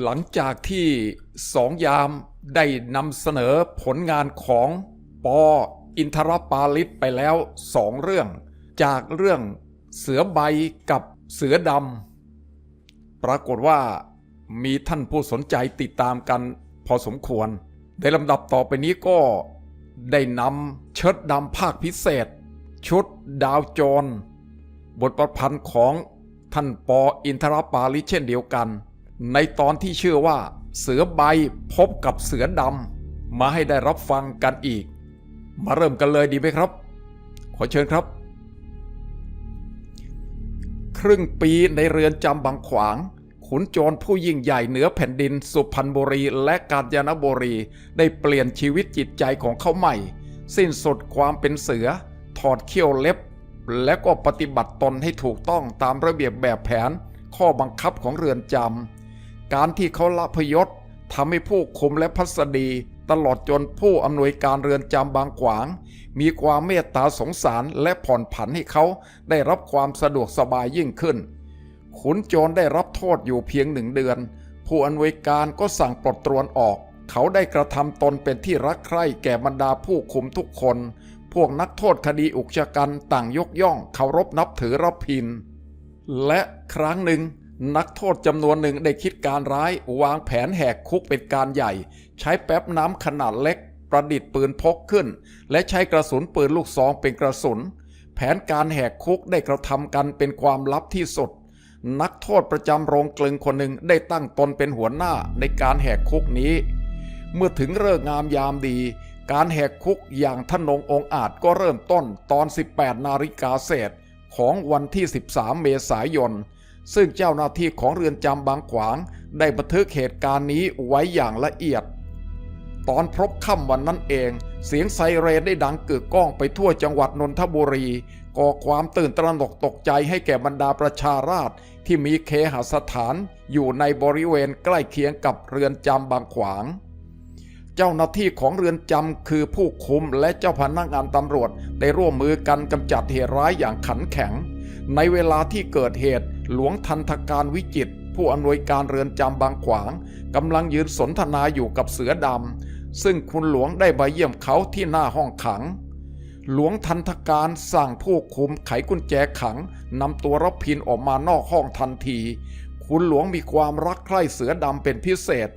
หลังจากที่สองยามได้นำเสนอผลงานของปออินทรปาลิตไปแล้วสองเรื่อง จากเรื่องเสือใบกับเสือดำปรากฏว่ามีท่านผู้สนใจติดตามกันพอสมควร ในลำดับต่อไปนี้ก็ได้นำเชิดดำภาคพิเศษ ชุดดาวโจร บทประพันธ์ของท่านปออินทรปาลิตเช่นเดียวกัน ในตอนที่ชื่อว่า เสือใบพบกับเสือดำมาให้ได้รับฟังกันอีก มาเริ่มกันเลยดีไหมครับ ขอเชิญครับ ครึ่งปีในเรือนจำบางขวาง ขุนโจรผู้ยิ่งใหญ่เหนือแผ่นดินสุพรรณบุรีและกาญจนบุรี ได้เปลี่ยนชีวิตจิตใจของเขาใหม่ สิ้นสุดความเป็นเสือ ถอดเขี้ยวเล็บ และก็ปฏิบัติตนให้ถูกต้องตามระเบียบแบบแผนข้อบังคับของเรือนจำ การที่เขาละพยศทำให้ผู้คุมและพัสดี ตลอดจนผู้อำนวยการเรือนจำบางขวาง มีความเมตตาสงสารและผ่อนผันให้เขาได้รับความสะดวกสบายยิ่งขึ้น ขุนโจรได้รับโทษอยู่เพียงหนึ่งเดือน ผู้อำนวยการก็สั่งปลดตรวนออก เขาได้กระทำตนเป็นที่รักใคร่แก่บรรดาผู้คุมทุกคน พวกนักโทษคดีอุกชะกันต่างยกย่องเคารพนับถือรับพินและครั้งหนึ่ง นักโทษจำนวนหนึ่งได้คิดการร้ายวางแผนแหกคุกเป็นการใหญ่ ใช้แป๊บน้ำขนาดเล็ก ประดิษฐ์ปืนพกขึ้น และใช้กระสุนปืนลูกซองเป็นกระสุน แผนการแหกคุกได้กระทำกันเป็นความลับที่สุด นักโทษประจำโรงกลึงคนหนึ่งได้ตั้งตนเป็นหัวหน้าในการแหกคุกนี้ เมื่อถึงเลิกงามยามดี การแหกคุกอย่างทนงองอาจก็เริ่มต้นตอน 18 นาฬิกาเศษของวันที่ 13 เมษายน ซึ่งเจ้าหน้าที่ของเรือนจำบางขวาง ได้บันทึกเหตุการณ์นี้ไว้อย่างละเอียด ตอนพบค่ำวันนั้นเอง เสียงไซเรนได้ดังกึกก้องไปทั่วจังหวัดนนทบุรี ก่อความตื่นตระหนกตกใจให้แก่บรรดาประชาราษฎรที่มีเคหสถานอยู่ในบริเวณใกล้เคียงกับเรือนจำบางขวางเจ้าหน้าที่ของเรือนจำคือผู้คุมและเจ้าพนักงานตำรวจ ได้ร่วมมือกันกำจัดเหตุร้ายอย่างขันแข็ง ในเวลาที่เกิดเหตุหลวงทันทการวิจิต ผู้อำนวยการเรือนจำบางขวางกำลังยืนสนทนาอยู่กับเสือดำซึ่งคุณหลวงได้ไปเยี่ยมเขาที่หน้าห้องขัง หลวงทันทการสั่งผู้คุมไขกุญแจขังนำตัวรับพินออกมานอกห้องทันที คุณหลวงมีความรักใคร่เสือดำเป็นพิเศษ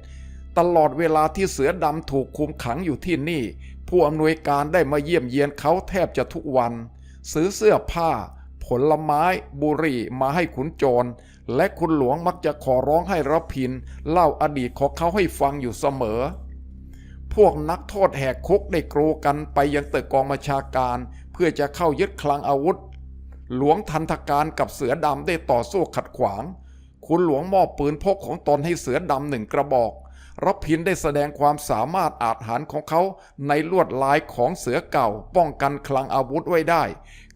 ตลอดเวลาที่เสือดำถูกคุมขังอยู่ที่นี่ ผู้อำนวยการได้มาเยี่ยมเยียนเขาแทบจะทุกวัน ซื้อเสื้อผ้า ผลไม้บุหรี่มาให้ขุนโจร และคุณหลวงมักจะขอร้องให้รับพิน เล่าอดีตของเขาให้ฟังอยู่เสมอ พวกนักโทษแหกคุกได้กรูกันไปยังตึกกองบัญชาการ เพื่อจะเข้ายึดคลังอาวุธ หลวงทันทการกับเสือดำได้ต่อสู้ขัดขวาง คุณหลวงมอบปืนพกของตนให้เสือดำหนึ่งกระบอก รับพินได้แสดงความสามารถอาจหารของเขาในลวดลายของเสือเก่า ป้องกันคลังอาวุธไว้ได้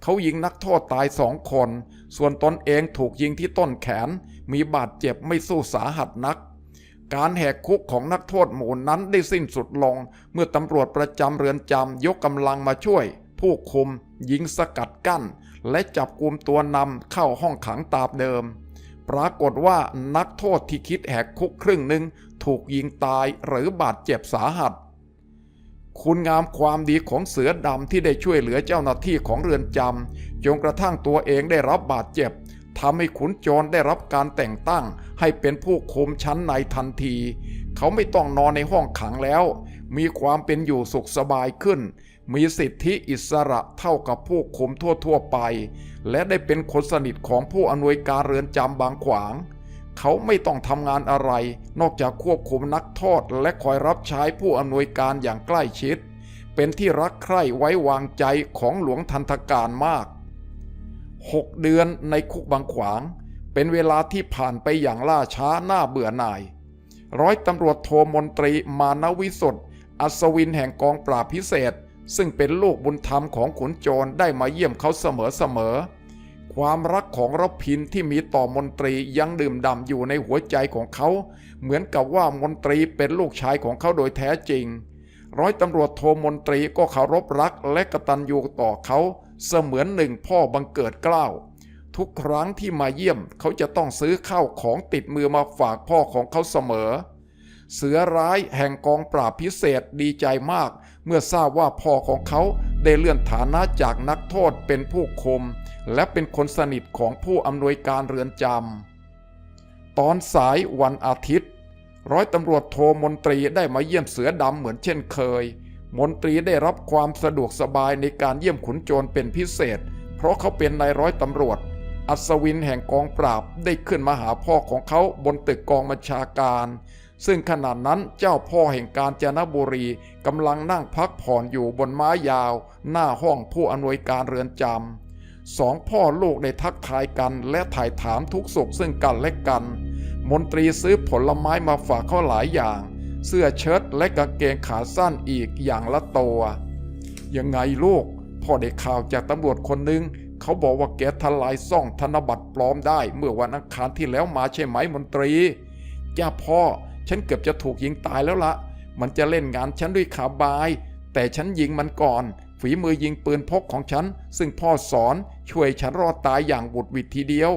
เขายิงนักโทษตายสองคน ส่วนตนเองถูกยิงที่ต้นแขน มีบาดเจ็บไม่สู้สาหัสนัก การแหกคุกของนักโทษหมู่นั้นได้สิ้นสุดลง เมื่อตำรวจประจำเรือนจำยกกำลังมาช่วย ผู้คุม ยิงสกัดกั้น และจับกลุ่มตัวนำเข้าห้องขังตามเดิมปรากฏว่านักโทษที่คิดแหกคุกครึ่งหนึ่ง ถูกยิงตายหรือบาดเจ็บสาหัส คุณงามความดีของเสือดำที่ได้ช่วยเหลือเจ้าหน้าที่ของเรือนจำจนกระทั่งตัวเองได้รับบาดเจ็บทำให้ขุนโจรได้รับการแต่งตั้ง ให้เป็นผู้คุมชั้นในทันที เขาไม่ต้องนอนในห้องขังแล้ว มีความเป็นอยู่สุขสบายขึ้น มีสิทธิอิสระเท่ากับผู้คุมทั่วๆไป และได้เป็นคนสนิทของผู้อำนวยการเรือนจำบางขวาง เขาไม่ต้องทำงานอะไร นอกจากควบคุมนักโทษและคอยรับใช้ผู้อำนวยการอย่างใกล้ชิด เป็นที่รักใคร่ไว้วางใจของหลวงทันทการมากหกเดือนในคุกบางขวาง เป็นเวลาที่ผ่านไปอย่างล่าช้าน้าเบื่อหน่าย ร้อยตำรวจโทมนตรีมานวิสุทธ์อัศวินแห่งกองปราบพิเศษ ซึ่งเป็นลูกบุญธรรมของขุนโจรได้มาเยี่ยมเขาเสมอๆ ความรักของรพินที่มีต่อมนตรียังดื่มด่ำอยู่ในหัวใจของเขา เหมือนกับว่ามนตรีเป็นลูกชายของเขาโดยแท้จริง ร้อยตำรวจโทมนตรีก็เคารพรักและกตัญญูต่อเขา เสมือนหนึ่งพ่อบังเกิดเกล้า ทุกครั้งที่มาเยี่ยมเขาจะต้องซื้อข้าวของติดมือมาฝากพ่อของเขาเสมอ เสือร้ายแห่งกองปราบพิเศษดีใจมาก เมื่อทราบว่าพ่อของเขาได้เลื่อนฐานะจากนักโทษเป็นผู้คุม และเป็นคนสนิทของผู้อำนวยการเรือนจำตอนสายวันอาทิตย์ ร้อยตำรวจโทมนตรีได้มาเยี่ยมเสือดำเหมือนเช่นเคย มนตรีได้รับความสะดวกสบายในการเยี่ยมขุนโจรเป็นพิเศษ เพราะเขาเป็นนายร้อยตำรวจ อัศวินแห่งกองปราบได้ขึ้นมาหาพ่อของเขาบนตึกกองบัญชาการ ซึ่งขณะนั้นเจ้าพ่อแห่งการจนบุรีกำลังนั่งพักผ่อนอยู่บนไม้ยาว หน้าห้องผู้อำนวยการเรือนจำ สองพ่อลูกได้ทักทายกันและถ่ายถามทุกสุขซึ่งกันและกัน มนตรีซื้อผลไม้มาฝากเขาหลายอย่าง เสื้อเชิ้ตและกางเกงขาสั้นอีกอย่างละตัว ยังไงลูก พ่อได้ข่าวจากตำรวจคนหนึ่งเขาบอกว่าแกทลายซ่องธนบัตรปลอมได้ เมื่อวันอังคารที่แล้วมาใช่ไหมมนตรี จ้าพ่อ ฉันเกือบจะถูกยิงตายแล้วละ มันจะเล่นงานฉันด้วยขาบาย แต่ฉันยิงมันก่อน ฝีมือยิงปืนพกของฉัน ซึ่งพ่อสอนช่วยฉันรอดตายอย่างบุดวิดทีเดียว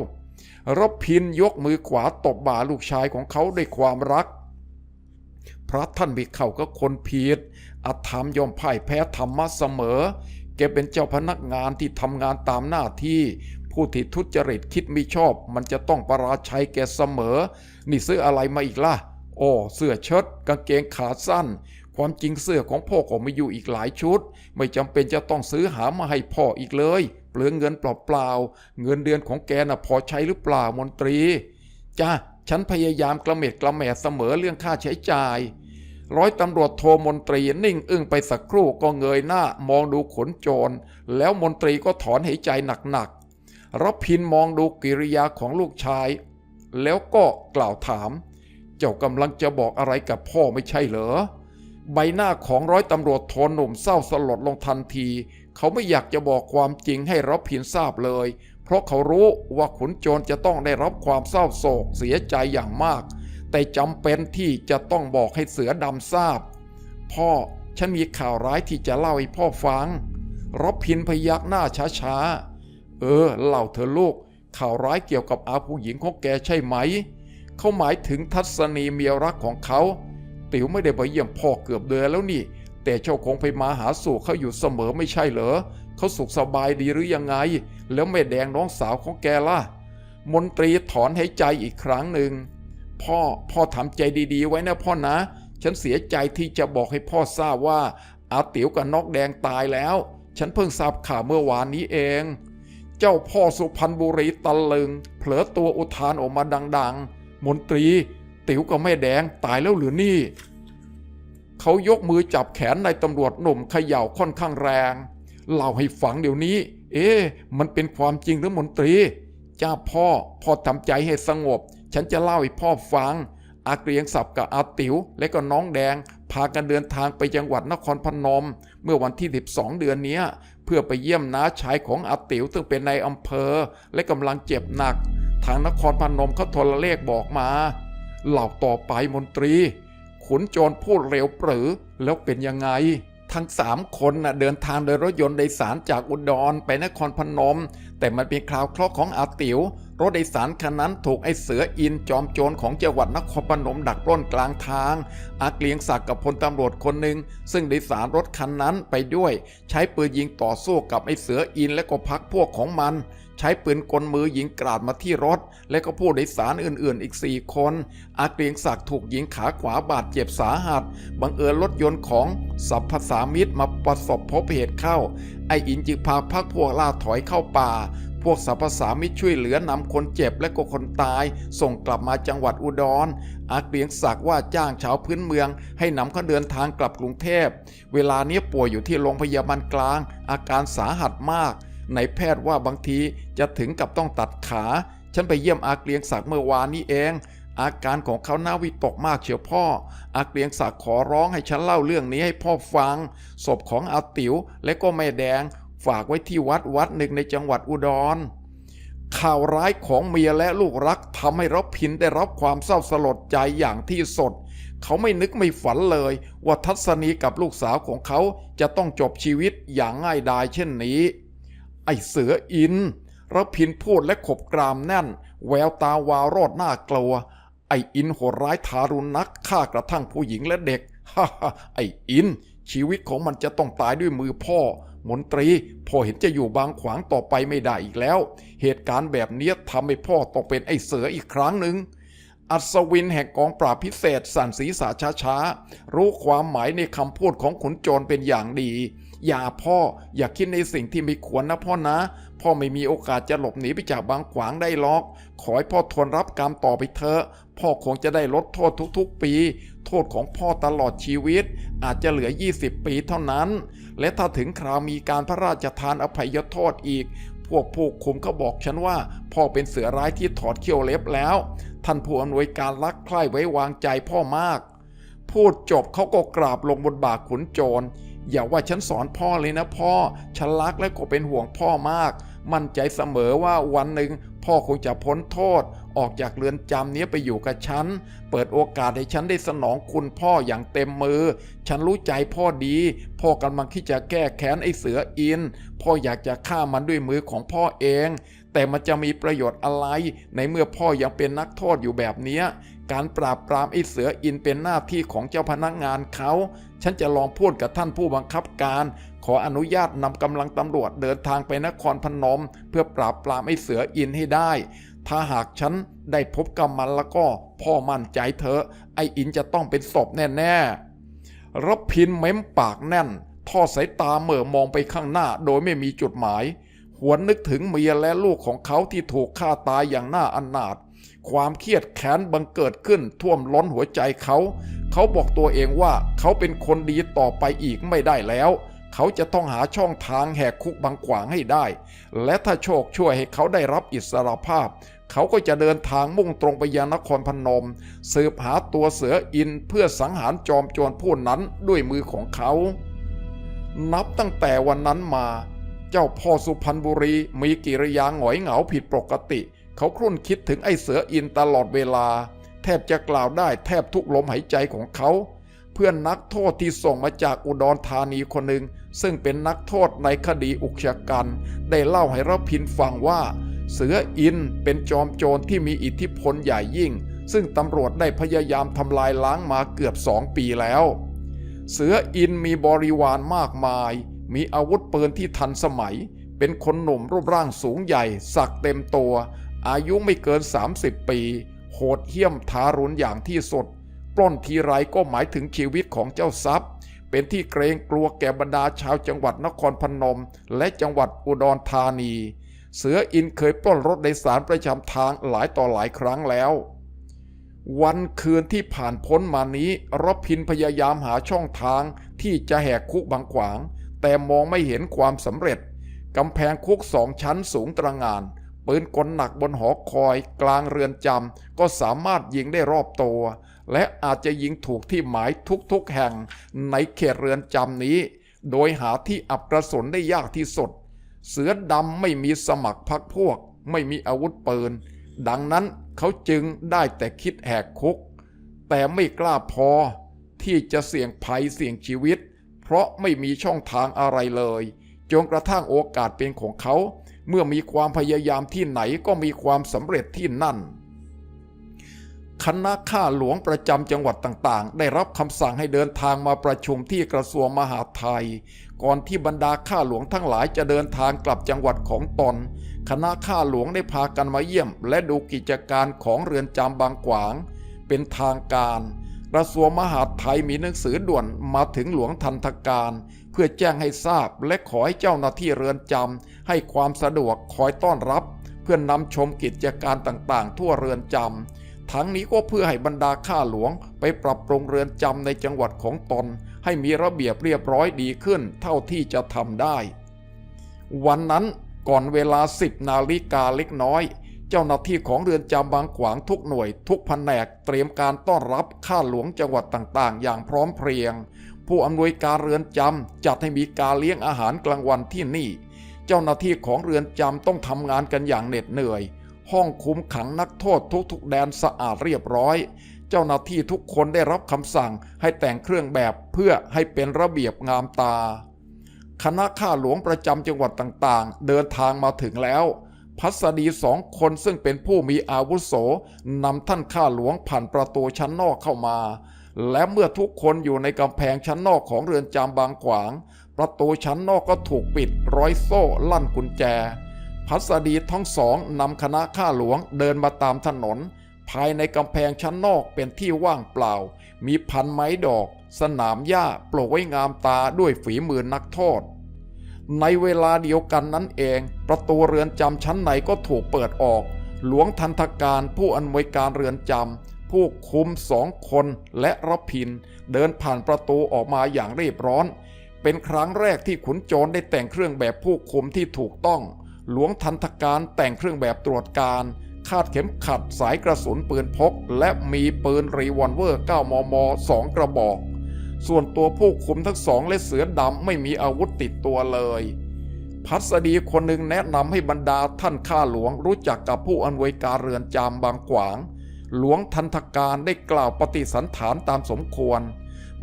รบพินยกมือขวาตบบ่าลูกชายของเขาด้วยความรัก พระท่านบิเข้าก็คนผิดอาธรรมยอมพ่ายแพ้ธรรมะเสมอ แกเป็นเจ้าพนักงานที่ทำงานตามหน้าที่ ผู้ที่ทุจริตคิดไม่ชอบ มันจะต้องประราชัยแกเสมอ นี่ซื้ออะไรมาอีกล่ะ โอ้ เสื้อเชิ้ตกางเกงขาสั้น ความจริงเสื้อของพ่อก็มีอยู่อีกหลายชุด ไม่จำเป็นจะต้องซื้อหามาให้พ่ออีกเลย เปลืองเงินเปล่าๆเงินเดือนของแกน่ะพอใช้หรือเปล่ามนตรีจ้าฉันพยายามกระเม็ดกระแหม่เสมอเรื่องค่าใช้จ่าย ร้อยตำรวจโทมนตรีนิ่งอึ้งไปสักครู่ก็เงยหน้ามองดูขนโจร แล้วมนตรีก็ถอนหายใจหนักๆรับพินมองดูกิริยาของลูกชาย แล้วก็กล่าวถาม เจ้ากำลังจะบอกอะไรกับพ่อไม่ใช่เหรอ ใบหน้าของร้อยตำรวจโทหนุ่มเศร้าสลดลงทันที เขาไม่อยากจะบอกความจริงให้รับพินทราบเลย เพราะเขารู้ว่าขุนโจรจะต้องได้รับความเศร้าโศกเสียใจอย่างมาก แต่จำเป็นที่จะต้องบอกให้เสือดำทราบ พ่อฉันมีข่าวร้ายที่จะเล่าให้พ่อฟังรับพินพยักหน้าช้าๆ เออเล่าเธอลูก ข่าวร้ายเกี่ยวกับอาผู้หญิงของแกใช่ไหม เขาหมายถึงทัศนีเมียรักของเขา ติ๋วไม่ได้ไปเยี่ยมพ่อเกือบเดือนแล้วนี่ แต่เจ้าคงไปมาหาสู่เขาอยู่เสมอไม่ใช่เหรอเขาสุขสบายดีหรือยังไง แล้วแม่แดงน้องสาวของแกล่ะ มนตรีถอนหายใจอีกครั้งหนึ่งพ่อพ่อทำใจดีๆ ไว้นะพ่อนะ ฉันเสียใจที่จะบอกให้พ่อทราบว่า อาติ๋วกับนอกแดงตายแล้ว ฉันเพิ่งทราบข่าวเมื่อวานนี้เอง เจ้าพ่อสุพรรณบุรีตะลึง เผลอตัวอุทานออกมาดัง ๆ มนตรี ติ๋วกับแม่แดงตายแล้วหรือนี่ เขายกมือจับแขนนายตำรวจหนุ่มเขย่าค่อนข้างแรง เล่าให้ฟังเดี๋ยวนี้ เอ๊ะมันเป็นความจริงหรือมนตรี เจ้าพ่อพ่อทำใจให้สงบ ฉันจะเล่าให้พ่อฟัง อาเกรียงศัพท์กับอาติ๋วและก็น้องแดง พากันเดินทางไปจังหวัดนครพนม เมื่อวันที่ 12 เดือนนี้เพื่อไปเยี่ยมน้าชายของอาติ๋วซึ่งเป็นนายอำเภอ และกำลังเจ็บหนัก ทางนครพนมเขาโทรเลขบอกมา เล่าต่อไปมนตรี ขุนโจรพูดเร็วปรือแล้วเป็นยังไง ทั้งสามคนน่ะเดินทางโดยรถยนต์โดยสารจากอุดรไปนครพนม แต่มันเป็นคราวเคราะห์ของอาติ๋ว รถโดยสารคันนั้นถูกไอเสืออินจอมโจรของจังหวัดนครพนมดักปล้นกลางทาง อาเกลียงศักดิ์กับพลตำรวจคนหนึ่งซึ่งโดยสารรถคันนั้นไปด้วย ใช้ปืนยิงต่อสู้กับไอเสืออินและก็พักพวกของมัน ใช้ปืนกลมือยิงกราดมาที่รถ และก็ผู้โดยสารอื่นๆ อีก 4 คน อาเกรียงศักดิ์ถูกยิงขาขวาบาดเจ็บสาหัสบังเอิญรถยนต์ของสัพพสามิตรมาประสบพบเหตุเข้า ไออินจึงพาพักพวกล่าถอยเข้าป่า พวกสัพพสามิตช่วยเหลือนำคนเจ็บและก็คนตาย ส่งกลับมาจังหวัดอุดร อาเกรียงศักดิ์ว่าจ้างชาวพื้นเมือง ให้นำเขาเดินทางกลับกรุงเทพ เวลานี้ป่วยอยู่ที่โรงพยาบาลกลาง อาการสาหัสมากในแพทย์ว่าบางทีจะถึงกับต้องตัดขา ฉันไปเยี่ยมอาเกรียงศักดิ์เมื่อวานนี้เองอาการของเขาน่าวิตกมากเชียวพ่อ อาเกรียงศักดิ์ขอร้องให้ฉันเล่าเรื่องนี้ให้พ่อฟัง ศพของอาติ๋วและก็แม่แดง ฝากไว้ที่วัดวัดหนึ่งในจังหวัดอุดร ข่าวร้ายของเมียและลูกรักทำให้รับพินได้รับความเศร้าสลดใจอย่างที่สด เขาไม่นึกไม่ฝันเลย ว่าทัศนีกับลูกสาวของเขาจะต้องจบชีวิตอย่างง่ายดายเช่นนี้ ไอเสืออินระพินพูดและขบกรามแน่น แววตาวาวโรดหน้ากลัว ไออินโหดร้ายทารุณนักฆ่ากระทั่งผู้หญิงและเด็กฮ่าฮไออินชีวิตของมันจะต้องตายด้วยมือพ่อ มนตรีพ่อเห็นจะอยู่บางขวางต่อไปไม่ได้อีกแล้ว เหตุการณ์แบบนี้ทำให้พ่อต้องเป็นไอ้เสืออีกครั้งหนึ่งอัศวินแห่งกองปราบพิเศษสั่นศีรษะช้าๆ รู้ความหมายในคำพูดของขุนโจรเป็นอย่างดี อย่าพ่ออย่าคิดในสิ่งที่ไม่ควรนะพ่อนะ พ่อไม่มีโอกาสจะหลบหนีไปจากบางขวางได้หรอก ขอให้พ่อทนรับกรรมต่อไปเถอะ พ่อคงจะได้ลดโทษทุกๆปี โทษของพ่อตลอดชีวิต อาจจะเหลือ 20 ปีเท่านั้น และถ้าถึงคราวมีการพระราชทานอภัยโทษอีก พวกผู้คุมเขาบอกฉันว่า พ่อเป็นเสือร้ายที่ถอดเขี้ยวเล็บแล้ว ท่านผู้อำนวยการรักใคร่ไว้วางใจพ่อมาก พูดจบเขาก็กราบลงบนบ่าขุนโจรอย่าว่าฉันสอนพ่อเลยนะพ่อ ฉันรักและก็เป็นห่วงพ่อมาก มั่นใจเสมอว่าวันหนึ่งพ่อคงจะพ้นโทษ ออกจากเรือนจำนี้ไปอยู่กับฉัน เปิดโอกาสให้ฉันได้สนองคุณพ่ออย่างเต็มมือ ฉันรู้ใจพ่อดี พ่อกำลังที่จะแก้แค้นไอ้เสืออิน พ่ออยากจะฆ่ามันด้วยมือของพ่อเอง แต่มันจะมีประโยชน์อะไร ในเมื่อพ่อยังเป็นนักโทษอยู่แบบนี้ การปราบปรามไอ้เสืออินเป็นหน้าที่ของเจ้าพนักงานเขา ฉันจะลองพูดกับท่านผู้บังคับการ ขออนุญาตนำกำลังตำรวจเดินทางไปนครพนม เพื่อปราบปรามไอ้เสืออินให้ได้ ถ้าหากฉันได้พบกับมันแล้วก็พ่อมั่นใจเถอะ ไอ้อินจะต้องเป็นศพแน่ๆรพินเม้มปากแน่น ทอดสายตาเหม่อมองไปข้างหน้าโดยไม่มีจุดหมาย หวนนึกถึงเมียและลูกของเขาที่ถูกฆ่าตายอย่างน่าอนาถ ความเครียดแค้นบังเกิดขึ้นท่วมล้นหัวใจเขา เขาบอกตัวเองว่าเขาเป็นคนดีต่อไปอีกไม่ได้แล้ว เขาจะต้องหาช่องทางแหกคุกบางขวางให้ได้ และถ้าโชคช่วยให้เขาได้รับอิสรภาพ เขาก็จะเดินทางมุ่งตรงไปยังนครพนม สืบหาตัวเสืออินเพื่อสังหารจอมโจรผู้นั้นด้วยมือของเขา นับตั้งแต่วันนั้นมา เจ้าพ่อสุพรรณบุรีมีกิริยาหงอยเหงาผิดปกติ เขาครุ่นคิดถึงไอ้เสืออินตลอดเวลา แทบจะกล่าวได้แทบทุกลมหายใจของเขา เพื่อนนักโทษที่ส่งมาจากอุดรธานีคนหนึ่ง ซึ่งเป็นนักโทษในคดีอุกชะกัน ได้เล่าให้รพินฟังว่า เสืออินเป็นจอมโจรที่มีอิทธิพลใหญ่ยิ่ง ซึ่งตำรวจได้พยายามทำลายล้างมาเกือบสองปีแล้ว เสืออินมีบริวารมากมาย มีอาวุธปืนที่ทันสมัยเป็นคนหนุ่มรูปร่างสูงใหญ่ สักเต็มตัว อายุไม่เกิน 30 ปี โหดเหี้ยมทารุณอย่างที่สุด ปล้นทีไรก็หมายถึงชีวิตของเจ้าทรัพย์ เป็นที่เกรงกลัวแก่บรรดาชาวจังหวัดนครพนม และจังหวัดอุดรธานี เสืออินเคยปล้นรถโดยสารประจำทางหลายต่อหลายครั้งแล้ววันคืนที่ผ่านพ้นมานี้รพินพยายามหาช่องทางที่จะแหกคุกบางขวาง แต่มองไม่เห็นความสำเร็จ กำแพงคุกสองชั้นสูงตระงาน ปืนกลหนักบนหอคอยกลางเรือนจำก็สามารถยิงได้รอบตัว และอาจจะยิงถูกที่หมายทุกๆแห่งในเขตเรือนจำนี้ โดยหาที่อับกระสุนได้ยากที่สุด เสือดำไม่มีสมัครพักพวก ไม่มีอาวุธปืน ดังนั้นเขาจึงได้แต่คิดแหกคุก แต่ไม่กล้าพอที่จะเสี่ยงภัยเสี่ยงชีวิต เพราะไม่มีช่องทางอะไรเลย จนกระทั่งโอกาสเป็นของเขา เมื่อมีความพยายามที่ไหนก็มีความสำเร็จที่นั่น คณะข้าหลวงประจำจังหวัดต่างๆ ได้รับคำสั่งให้เดินทางมาประชุมที่กระทรวงมหาดไทย ก่อนที่บรรดาข้าหลวงทั้งหลายจะเดินทางกลับจังหวัดของตน คณะข้าหลวงได้พากันมาเยี่ยม และดูกิจการของเรือนจำบางขวาง เป็นทางการกระทรวงมหาดไทยมีหนังสือด่วนมาถึงหลวงทันทการ เพื่อแจ้งให้ทราบและขอให้เจ้าหน้าที่เรือนจำ ให้ความสะดวกคอยต้อนรับ เพื่อนนำชมกิจการต่างๆ ทั่วเรือนจำทั้งนี้ก็เพื่อให้บรรดาข้าหลวงไปปรับปรุงเรือนจำในจังหวัดของตน ให้มีระเบียบเรียบร้อยดีขึ้นเท่าที่จะทำได้ วันนั้นก่อนเวลา10นาฬิกาเล็กน้อย เจ้าหน้าที่ของเรือนจำบางขวางทุกหน่วย ทุกแผนกเตรียมการต้อนรับข้าหลวงจังหวัดต่างๆ อย่างพร้อมเพรียง ผู้อำนวยการเรือนจำจัดให้มีการเลี้ยงอาหารกลางวันที่นี่ เจ้าหน้าที่ของเรือนจำต้องทำงานกันอย่างเหน็ดเหนื่อย ห้องคุมขังนักโทษทุกๆแดนสะอาดเรียบร้อย เจ้าหน้าที่ทุกคนได้รับคำสั่งให้แต่งเครื่องแบบเพื่อให้เป็นระเบียบงามตา คณะข้าหลวงประจำจังหวัดต่างๆ เดินทางมาถึงแล้วพัสดีสองคนซึ่งเป็นผู้มีอาวุโสนำท่านข้าหลวงผ่านประตูชั้นนอกเข้ามา และเมื่อทุกคนอยู่ในกำแพงชั้นนอกของเรือนจำบางขวาง ประตูชั้นนอกก็ถูกปิดร้อยโซ่ลั่นกุญแจ พัสดีทั้งสองนำคณะข้าหลวงเดินมาตามถนน ภายในกำแพงชั้นนอกเป็นที่ว่างเปล่า มีพันไม้ดอก สนามหญ้าปลูกไว้งามตาด้วยฝีมือนักโทษ ในเวลาเดียวกันนั้นเอง ประตูเรือนจำชั้นในก็ถูกเปิดออก หลวงทันทการผู้อำนวยการเรือนจำผู้คุมสองคนและรพิน เดินผ่านประตูออกมาอย่างรีบร้อน เป็นครั้งแรกที่ขุนโจรได้แต่งเครื่องแบบผู้คุมที่ถูกต้อง หลวงทันทการแต่งเครื่องแบบตรวจการ คาดเข็มขัดสายกระสุนปืนพก และมีปืนรีวอลเวอร์ 9 มม 2 กระบอก ส่วนตัวผู้คุมทั้งสองและเสือดำไม่มีอาวุธติดตัวเลย พัสดีคนหนึ่งแนะนำให้บรรดาท่านข้าหลวงรู้จักกับผู้อำนวยการเรือนจำบางขวาง หลวงทันทการได้กล่าวปฏิสันฐานตามสมควร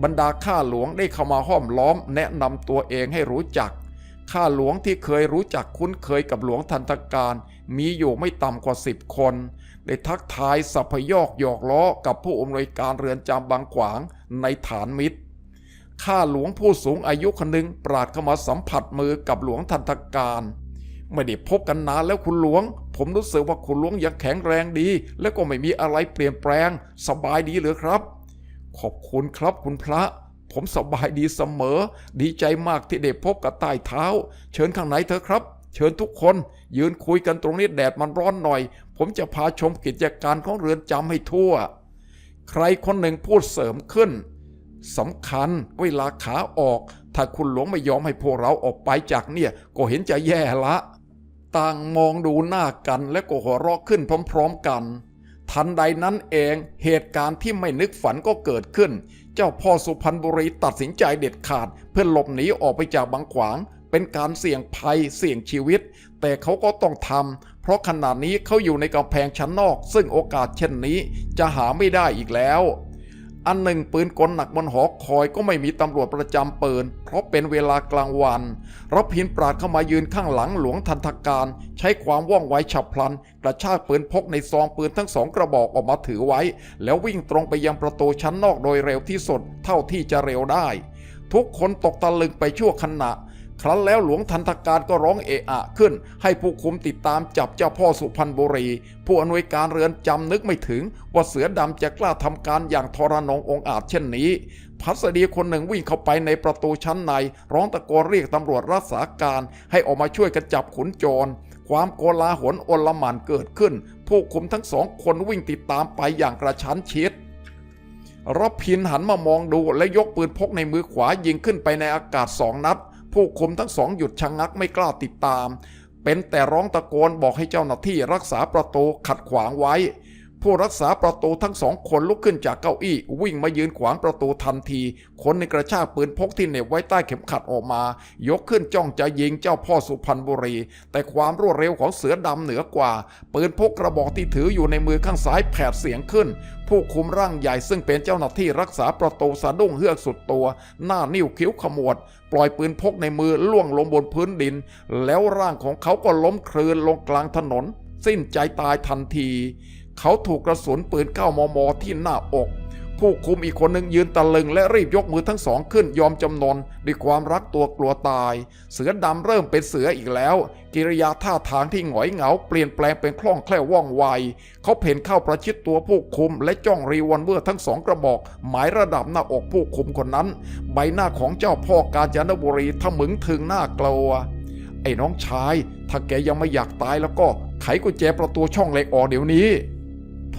บรรดาข้าหลวงได้เข้ามาห้อมล้อมแนะนำตัวเองให้รู้จัก ข้าหลวงที่เคยรู้จักคุ้นเคยกับหลวงทันทการ มีอยู่ไม่ต่ำกว่าสิบคน ได้ทักทายสัพยอกหยอกล้อกับผู้อำนวยการเรือนจำบางขวางในฐานมิตร ข้าหลวงผู้สูงอายุคนหนึ่งปราดเข้ามาสัมผัสมือกับหลวงทันทการไม่ได้พบกันนานแล้วคุณหลวง ผมรู้สึกว่าคุณหลวงยังแข็งแรงดี และก็ไม่มีอะไรเปลี่ยนแปลง สบายดีหรือครับ ขอบคุณครับคุณพระ ผมสบายดีเสมอ ดีใจมากที่ได้พบกับใต้เท้า เชิญข้างในเถอะครับ เชิญทุกคน ยืนคุยกันตรงนี้แดดมันร้อนหน่อย ผมจะพาชมกิจการของเรือนจำให้ทั่ว ใครคนหนึ่งพูดเสริมขึ้นสำคัญเวลาขาออก ถ้าคุณหลวงไม่ยอมให้พวกเราออกไปจากเนี่ย ก็เห็นจะแย่ละ ต่างมองดูหน้ากันและก็หัวเราะขึ้นพร้อม ๆ กัน ทันใดนั้นเองเหตุการณ์ที่ไม่นึกฝันก็เกิดขึ้น เจ้าพ่อสุพรรณบุรีตัดสินใจเด็ดขาด เพื่อหลบหนีออกไปจากบางขวาง เป็นการเสี่ยงภัยเสี่ยงชีวิต แต่เขาก็ต้องทำเพราะขณะนี้เขาอยู่ในกำแพงชั้นนอก ซึ่งโอกาสเช่นนี้จะหาไม่ได้อีกแล้ว อันหนึ่งปืนกลหนักบนหอคอยก็ไม่มีตำรวจประจำปืนเพราะเป็นเวลากลางวันรับพินปราดเข้ามายืนข้างหลังหลวงทันทการ ใช้ความว่องไวฉับพลัน กระชากปืนพกในซองปืนทั้งสองกระบอกออกมาถือไว้ แล้ววิ่งตรงไปยังประตูชั้นนอกโดยเร็วที่สุดเท่าที่จะเร็วได้ ทุกคนตกตะลึงไปชั่วขณะ ครั้นแล้วหลวงทันทการก็ร้องเอะอะขึ้น ให้ผู้คุมติดตามจับเจ้าพ่อสุพรรณบุรี ผู้อำนวยการเรือนจำนึกไม่ถึง ว่าเสือดำจะกล้าทำการอย่างทรนงองอาจเช่นนี้ พัสดีคนหนึ่งวิ่งเข้าไปในประตูชั้นใน ร้องตะโกนเรียกตำรวจรักษาการให้ออกมาช่วยกันจับขุนโจร ความโกลาหลโอลหม่านเกิดขึ้น ผู้คุมทั้งสองคนวิ่งติดตามไปอย่างกระชั้นชิดรบพินหันมามองดูและยกปืนพกในมือขวายิงขึ้นไปในอากาศสองนัด ผู้คุมทั้งสองหยุดชะงงักไม่กล้าติดตาม เป็นแต่ร้องตะโกนบอกให้เจ้าหน้าที่รักษาประตูขัดขวางไว้ ผู้รักษาประตูทั้งสองคนลุกขึ้นจากเก้าอี้ วิ่งมายืนขวางประตูทันที คนในกระชากปืนพกที่เหน็บไว้ใต้เข็มขัดออกมา ยกขึ้นจ้องจะยิงเจ้าพ่อสุพรรณบุรี แต่ความรวดเร็วของเสือดำเหนือกว่า ปืนพกกระบอกที่ถืออยู่ในมือข้างซ้ายแผดเสียงขึ้น ผู้คุมร่างใหญ่ซึ่งเป็นเจ้าหน้าที่รักษาประตูสะดุ้งเฮือกสุดตัว หน้านิ้วคิ้วขมวด ปล่อยปืนพกในมือล่วงลงบนพื้นดิน แล้วร่างของเขาก็ล้มคลืนลงกลางถนน สิ้นใจตายทันที เขาถูกกระสุนปืน9มม ที่หน้าอก ผู้คุมอีกคนหนึ่งยืนตะลึงและรีบยกมือทั้งสองขึ้นยอมจำนนด้วยความรักตัวกลัวตาย เสือดำเริ่มเป็นเสืออีกแล้ว กิริยาท่าทางที่หงอยเหงาเปลี่ยนแปลงเป็นคล่องแคล่วว่องไว เขาเพ่นเข้าประชิดตัวผู้คุม และจ้องรีวอลเวอร์ทั้งสองกระบอก หมายระดับหน้าอกผู้คุมคนนั้น ใบหน้าของเจ้าพ่อกาญจนบุรีทะมึงถึงหน้ากลัวไอ้น้องชาย ถ้าแกยังไม่อยากตายแล้วก็ไขกุญแจประตูช่องเหล็กออกเดี๋ยวนี้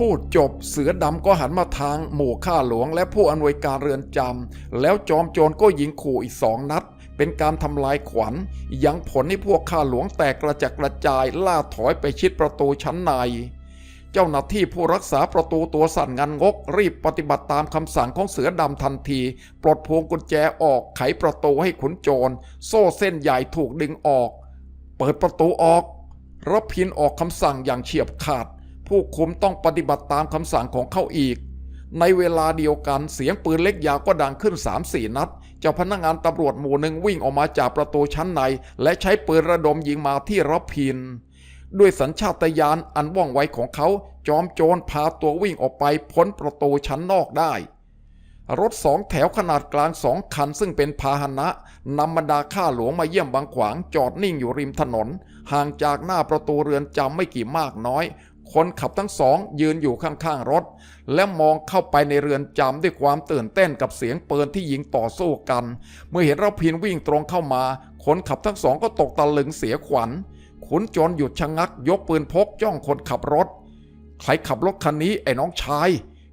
พูดจบเสือดำก็หันมาทางหมู่ข้าหลวงและผู้อำนวยการเรือนจำแล้วจอมโจรก็ยิงขู่อีกสองนัด เป็นการทำลายขวัญ ยังผลให้พวกข้าหลวงแตกกระจัดกระจายล่าถอยไปชิดประตูชั้นใน เจ้าหน้าที่ผู้รักษาประตูตัวสั่นงันงก รีบปฏิบัติตามคำสั่งของเสือดำทันที ปลดพวงกุญแจออกไขประตูให้ขุนโจร โซ่เส้นใหญ่ถูกดึงออก เปิดประตูออกรพินออกคำสั่งอย่างเฉียบขาด ผู้คุมต้องปฏิบัติตามคำสั่งของเขาอีก ในเวลาเดียวกันเสียงปืนเล็กยาวก็ดังขึ้น3ามสี่นัด เจ้าพนักงานตำรวจหมู่หนึ่งวิ่งออกมาจากประตูชั้นใน และใช้ปืนระดมยิงมาที่รับพิน ด้วยสัญชาตญาณอันว่องไวของเขา จอมโจรพาตัววิ่งออกไปพ้นประตูชั้นนอกได้รถสองแถวขนาดกลางสองคันซึ่งเป็นพาหนะนำบรรดาข้าหลวงมาเยี่ยมบางขวางจอดนิ่งอยู่ริมถนน ห่างจากหน้าประตูเรือนจำไม่กี่มากน้อย คนขับทั้งสองยืนอยู่ข้างๆรถ และมองเข้าไปในเรือนจำด้วยความตื่นเต้นกับเสียงปืนที่ยิงต่อสู้กัน เมื่อเห็นเราพินวิ่งตรงเข้ามา คนขับทั้งสองก็ตกตะลึงเสียขวัญขุนโจรหยุดชะงักยกปืนพกจ้องคนขับรถ ใครขับรถคันนี้ไอ้น้องชาย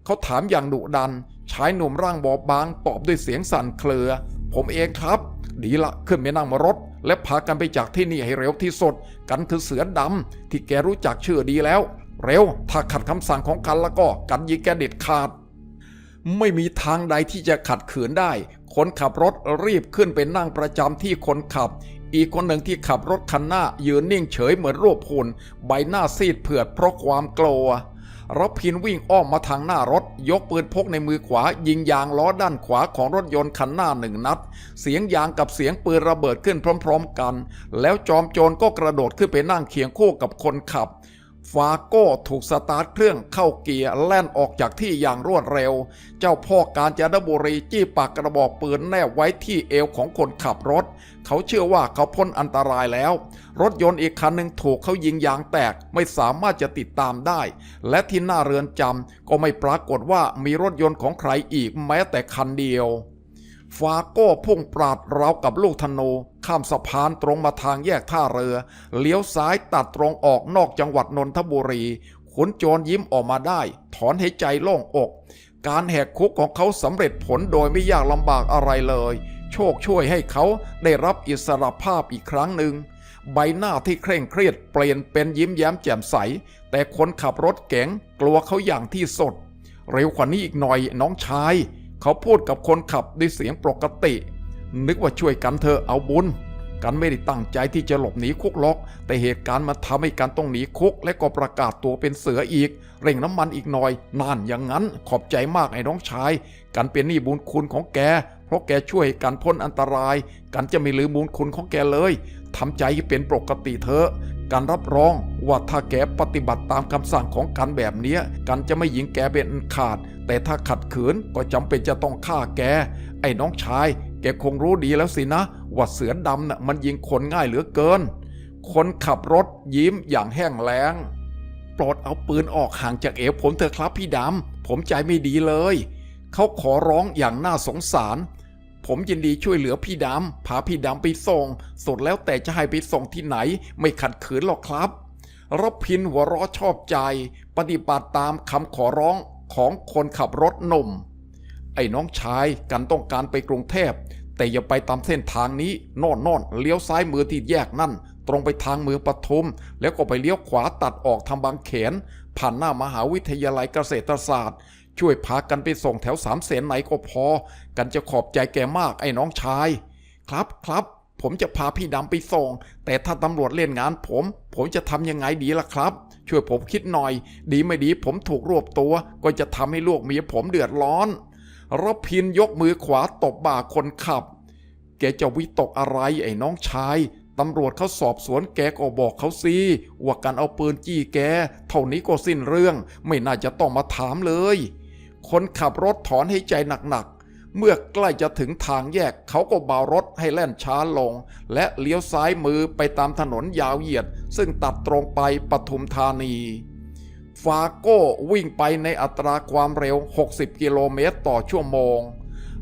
เขาถามอย่างดุดัน ชายหนุ่มร่างบอบบางตอบด้วยเสียงสั่นเครือ ผมเองครับ ดีละขึ้นไปนั่งมารถ และพากันไปจากที่นี่ให้เร็วที่สุด กันคือเสือดำที่แกรู้จักชื่อดีแล้ว เร็ว ถ้าขัดคำสั่งของกันแล้วก็กันยิงแกเด็ดขาด ไม่มีทางใดที่จะขัดขืนได้ คนขับรถรีบขึ้นไปนั่งประจำที่คนขับ อีกคนหนึ่งที่ขับรถคันหน้ายืนนิ่งเฉยเหมือนรูปหุ่นใบหน้าซีดเผือดเพราะความกลัวรพินวิ่งอ้อมมาทางหน้ารถ ยกปืนพกในมือขวา ยิงยางล้อด้านขวาของรถยนต์คันหน้าหนึ่งนัด เสียงยางกับเสียงปืนระเบิดขึ้นพร้อม ๆ กัน แล้วจอมโจรก็กระโดดขึ้นไปนั่งเคียงคู่กับคนขับ ฟาโก้ถูกสตาร์ทเครื่องเข้าเกียร์แล่นออกจากที่อย่างรวดเร็ว เจ้าพ่อการจนบุรีจี้ปากกระบอกปืนแนบไว้ที่เอวของคนขับรถ เขาเชื่อว่าเขาพ้นอันตรายแล้ว รถยนต์อีกคันหนึ่งถูกเขายิงยางแตกไม่สามารถจะติดตามได้ และที่หน้าเรือนจำก็ไม่ปรากฏว่ามีรถยนต์ของใครอีกแม้แต่คันเดียว ฟาโก้พุ่งปราดเรากับลูกธนู ข้ามสะพานตรงมาทางแยกท่าเรือ เลี้ยวซ้ายตัดตรงออกนอกจังหวัดนนทบุรี ขุนโจรยิ้มออกมาได้ ถอนหายใจโล่งอก การแหกคุกของเขาสำเร็จผลโดยไม่ยากลำบากอะไรเลย โชคช่วยให้เขาได้รับอิสรภาพอีกครั้งหนึ่งใบหน้าที่เคร่งเครียดเปลี่ยนเป็นยิ้มแย้มแจ่มใส แต่คนขับรถเก๋งกลัวเขาอย่างที่สด เร็วกว่านี้อีกหน่อยน้องชาย เขาพูดกับคนขับด้วยเสียงปกติ นึกว่าช่วยกันเธอเอาบุญ กันไม่ได้ตั้งใจที่จะหลบหนีคุกล็อก แต่เหตุการณ์มันทำให้กันต้องหนีคุก และก็ประกาศตัวเป็นเสืออีก เร่งน้ำมันอีกหน่อยนานอย่างนั้น ขอบใจมากไอ้น้องชาย กันเป็นหนี้บุญคุณของแก เพราะแกช่วยกันพ้นอันตราย กันจะไม่ลืมบุญคุณของแกเลยทำใจให้เป็นปกติเถอะการรับรองว่าถ้าแกปฏิบัติตามคำสั่งของกันแบบนี้กันจะไม่ยิงแกเป็นขาด แต่ถ้าขัดขืนก็จำเป็นจะต้องฆ่าแก ไอ้น้องชาย แกคงรู้ดีแล้วสินะ ว่าเสือดำน่ะมันยิงคนง่ายเหลือเกิน คนขับรถยิ้มอย่างแห้งแล้งโปรดเอาปืนออกห่างจากเอวผมเถอะครับพี่ดำ ผมใจไม่ดีเลย เขาขอร้องอย่างน่าสงสาร ผมยินดีช่วยเหลือพี่ดำ พาพี่ดำไปส่ง สุดแล้วแต่จะให้ไปส่งที่ไหน ไม่ขัดขืนหรอกครับรพินหัวเราะชอบใจ ปฏิบัติตามคำขอร้อง ของคนขับรถหนุ่ม ไอ้น้องชายกันต้องการไปกรุงเทพ แต่อย่าไปตามเส้นทางนี้โน่นโน่นเลี้ยวซ้ายมือที่แยกนั่น ตรงไปทางเมืองปทุม แล้วก็ไปเลี้ยวขวาตัดออกทางบางเขน ผ่านหน้ามหาวิทยาลัยเกษตรศาสตร์ ช่วยพากันไปส่งแถวสามเสนไหนก็พอ กันจะขอบใจแกมากไอ้น้องชาย ครับครับผมจะพาพี่ดำไปส่ง แต่ถ้าตำรวจเล่นงานผม ผมจะทำยังไงดีล่ะครับ ช่วยผมคิดหน่อย ดีไม่ดีผมถูกรวบตัว ก็จะทำให้ลูกเมียผมเดือดร้อนรพินยกมือขวาตบบ่าคนขับ แกจะวิตกอะไรไอ้น้องชายตำรวจเขาสอบสวนแกก็บอกเขาสิว่าการเอาปืนจี้แก เท่านี้ก็สิ้นเรื่อง ไม่น่าจะต้องมาถามเลย คนขับรถถอนให้ใจหนัก เมื่อใกล้จะถึงทางแยกเขาก็เบารถให้แล่นช้าลง และเลี้ยวซ้ายมือไปตามถนนยาวเหยียด ซึ่งตัดตรงไปปทุมธานีฟาโก้วิ่งไปในอัตราความเร็ว 60 กิโลเมตรต่อชั่วโมง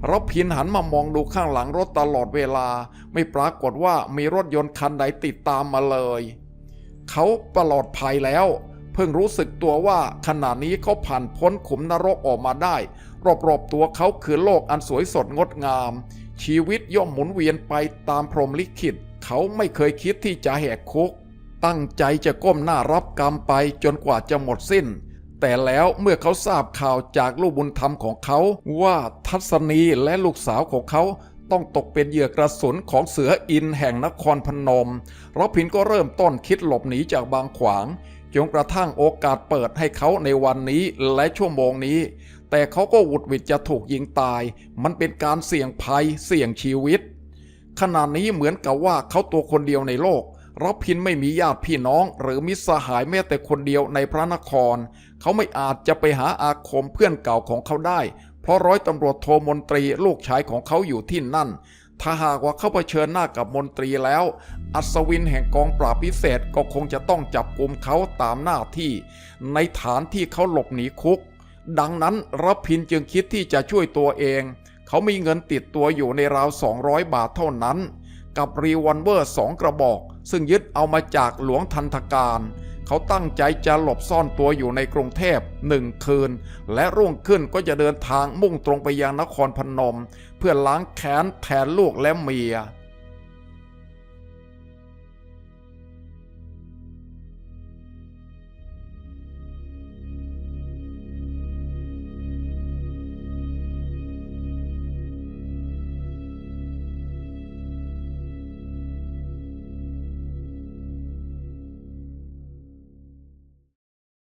รพินหันมามองดูข้างหลังรถตลอดเวลา ไม่ปรากฏว่ามีรถยนต์คันใดติดตามมาเลย เขาปลอดภัยแล้ว เพิ่งรู้สึกตัวว่าขณะนี้เขาผ่านพ้นขุมนรกออกมาได้ รอบๆตัวเขาคือโลกอันสวยสดงดงาม ชีวิตย่อมหมุนเวียนไปตามพรหมลิขิต เขาไม่เคยคิดที่จะแหกคุก ตั้งใจจะก้มหน้ารับกรรมไปจนกว่าจะหมดสิ้น แต่แล้วเมื่อเขาทราบข่าวจากลูกบุญธรรมของเขา ว่าทัศนีและลูกสาวของเขาต้องตกเป็นเหยื่อกระสุนของเสืออินแห่งนครพนมรพินก็เริ่มต้นคิดหลบหนีจากบางขวาง จนกระทั่งโอกาสเปิดให้เขาในวันนี้และชั่วโมงนี้ แต่เขาก็หวุดหวิดจะถูกยิงตาย มันเป็นการเสี่ยงภัยเสี่ยงชีวิต ขณะนี้เหมือนกับว่าเขาตัวคนเดียวในโลกรพินไม่มีญาติพี่น้อง หรือมิตรสหายแม้แต่คนเดียวในพระนคร เขาไม่อาจจะไปหาอาคมเพื่อนเก่าของเขาได้ เพราะร้อยตำรวจโทมนตรีลูกชายของเขาอยู่ที่นั่น ถ้าหากว่าเขาเผชิญหน้ากับมนตรีแล้ว อัศวินแห่งกองปราบพิเศษก็คงจะต้องจับกลุ่มเขาตามหน้าที่ ในฐานที่เขาหลบหนีคุก ดังนั้นรับพินจึงคิดที่จะช่วยตัวเอง เขามีเงินติดตัวอยู่ในราว 200 บาทเท่านั้น กับรีวอลเวอร์สองกระบอก ซึ่งยึดเอามาจากหลวงทันทการ เขาตั้งใจจะหลบซ่อนตัวอยู่ในกรุงเทพหนึ่งคืน และรุ่งขึ้นก็จะเดินทางมุ่งตรงไปยังนครพนม เพื่อล้างแค้นแทนลูกและเมีย